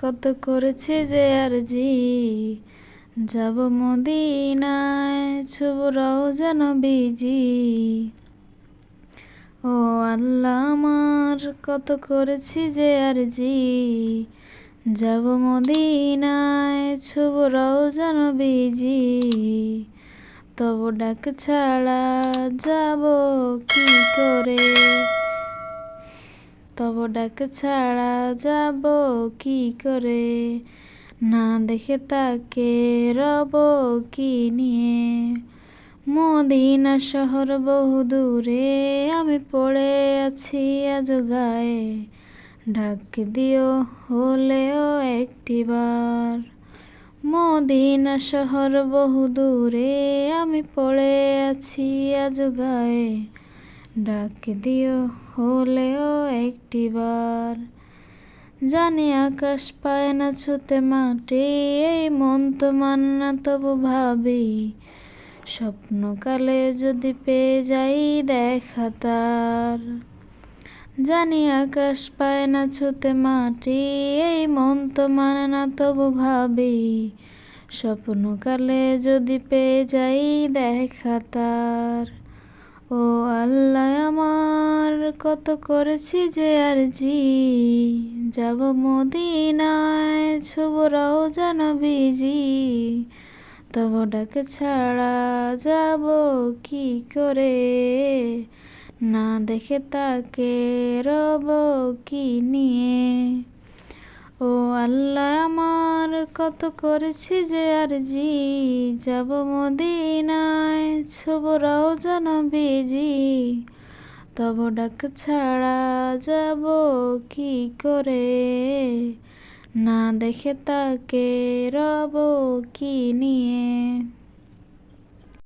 কত করেছে যে আর জি। যাব মদিনায় ছুব যেন বিজি। ও আল্লাহ আমার, কত করেছি যে আর জি। যাব মদিনায় ছুব যেন বিজি। তব ডাক ছাড়া যাব কি করে? তব ডাক ছাড়া যাব কি করে? না দেখে তাকে রব কি নিয়ে? মদিনা শহর বহু দূরে, আমি পড়ে আছি আজ গায়ে। ডাক দিও হলেও একটিবার মদিনা শহর বহু দূরে, আমি পড়ে আছি আজ গায়ে। ডাক দিও, হলেও একটিবার জানি আকাশ পায় না, ছুতে মাটি, এই মন তো মান্না তবু ভাবি, স্বপ্নকালে যদি পেয়ে যাই দেখা তার। জানি আকাশ পায় না, ছুতে মাটি, এই মন তো মানে না, তবু ভাবি, স্বপ্নকালে যদি পেয়ে যাই দেখা তার। ও আল্লাহ, আমার কত করেছি যে আর জি যাব মদিনায় ছুবরাও বিজি তব ডাক ছাড়া যাব কি করে? না দেখে তাকে রব কি নিয়ে? ও আল্লাহ, আমার কত করেছি যে আর জি, যাব মদিনায়, ছবরাও যেন বেজি। তব ডাক ছাড়া যাব কি করে? না দেখে তাকে রব কি নিয়ে?